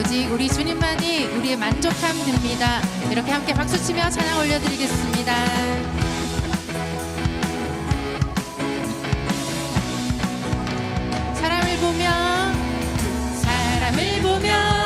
오직 우리 주님만이 우리의 만족함 됩니다. 이렇게 함께 박수치며 찬양 올려드리겠습니다. 사람을 보면 사람을 보면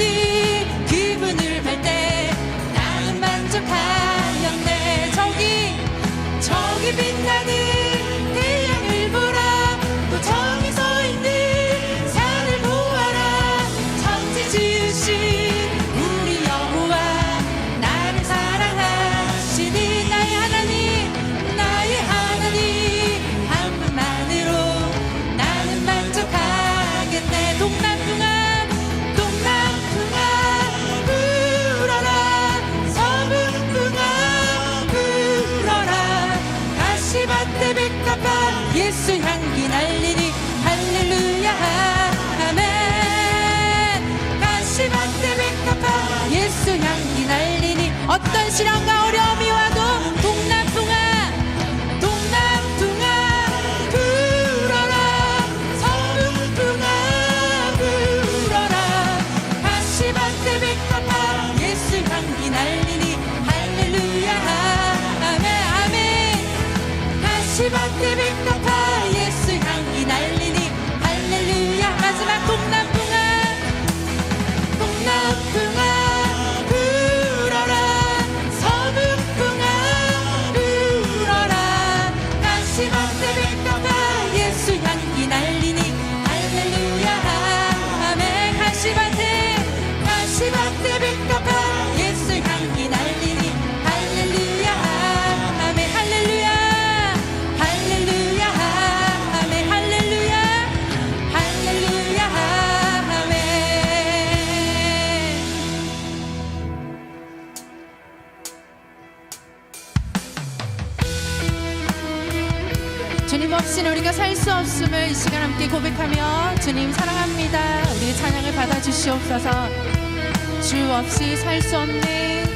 하니 기분을 뺄때 나는 만족하였네. 저기 저기 빛나는 태양을 보라 또 저기 서 있는 산을 보아라. 천지 지으신 예수 향기 날리니 할렐루야 아멘. 가시밭에 백합파 예수 향기 날리니 어떤 시련과 주님 없이는 우리가 살 수 없음을 이 시간 함께 고백하며 주님 사랑합니다. 우리의 찬양을 받아주시옵소서. 주 없이 살 수 없는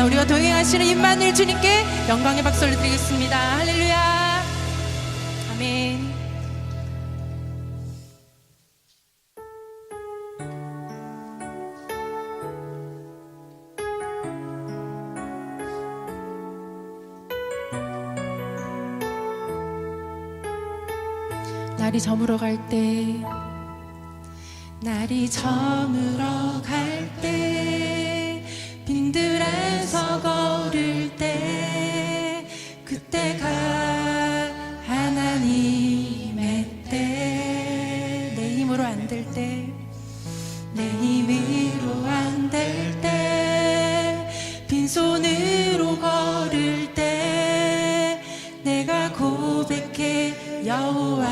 이제는 우리가 동행하시는 임마누엘 주님께 영광의 박수를 드리겠습니다. 할렐루야. 아멘. 날이 저물어 갈 때 날이 저물어 갈 때 빈들에서 걸을 때 그때가 하나님의 때. 내 힘으로 안 될 때 내 힘으로 안 될 때. 빈손으로 걸을 때 내가 고백해 여호와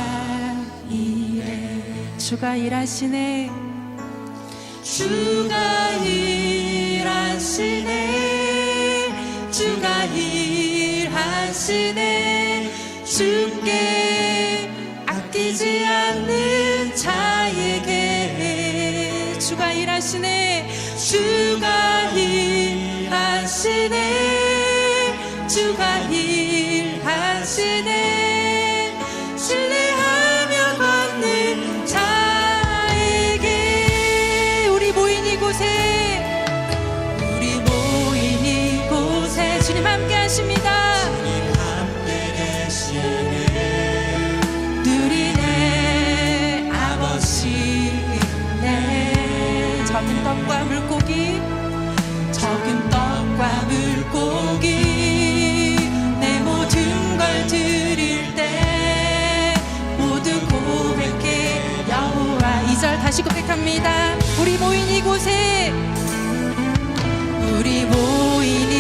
이래. 주가 일하시네. 주가 일 하시네. 주가 일하시네. 주께 아끼지 않는 물고기 내 모든 걸 드릴 때 모두 고백해. 여호와 이절 다시 고백합니다. 우리 모인 이곳에 우리 모인